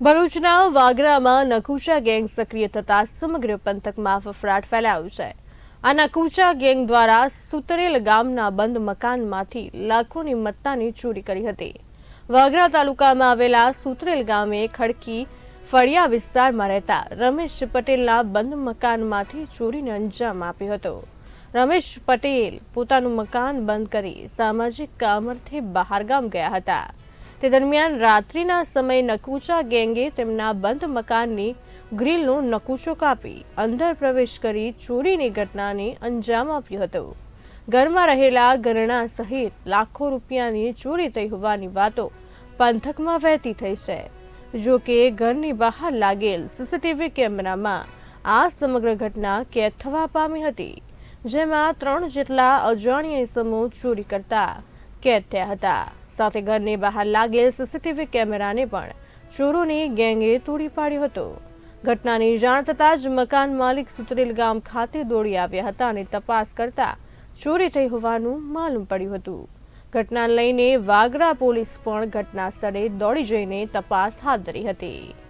ભરૂચના વાગરામાં નકુચા ગેંગ સક્રિય થતા સમગ્ર પંથકમાં ફફડાટ ફેલાયો છે. આ નકુચા ગેંગ દ્વારા સુતરેલ ગામના બંધ મકાનમાંથી લાખોની મત્તાની ચોરી કરી હતી. વાગરા તાલુકામાં આવેલા સુતરેલ ગામે ખડકી ફળિયા વિસ્તારમાં રહેતા રમેશ પટેલના બંધ મકાનમાંથી ચોરીને અંજામ આપ્યો હતો. રમેશ પટેલ પોતાનું મકાન બંધ કરી સામાજિક કામરથી બહારગામ ગયા હતા. તે દરમિયાન રાત્રિના સમયે નકુચા ગેંગે તેમના બંધ મકાનની ગ્રીલનો નકુચો કાપી અંદર પ્રવેશ કરી ચોરીની ઘટનાને અંજામ આપ્યો હતો. ઘરમાં રહેલા ઘરણા સહિત લાખો રૂપિયાની ચોરી થઈ હોવાની વાતો પંથકમાં વહેતી થઈ છે. જો કે ઘરની બહાર લાગેલ સીસીટીવી કેમેરામાં આ સમગ્ર ઘટના કેદ થવા પામી હતી, જેમાં ત્રણ જેટલા અજાણ્યા ઇસમો ચોરી કરતા કેદ થયા હતા. સાથે ઘરની બહાર લાગેલ સીસીટીવી કેમેરાને પણ ચોરોની ગેંગે તોડી પાડ્યો હતો. ઘટનાની જાણ થતાં જ મકાન માલિક સુતરેલ ગામ ખાતે દોડી આવ્યા હતા અને તપાસ કરતા ચોરી થઈ હોવાનું માલુમ પડ્યું હતું. ઘટનાને લઈને વાગરા પોલીસ પણ ઘટના સ્થળે દોડી જઈને તપાસ હાથ ધરી હતી.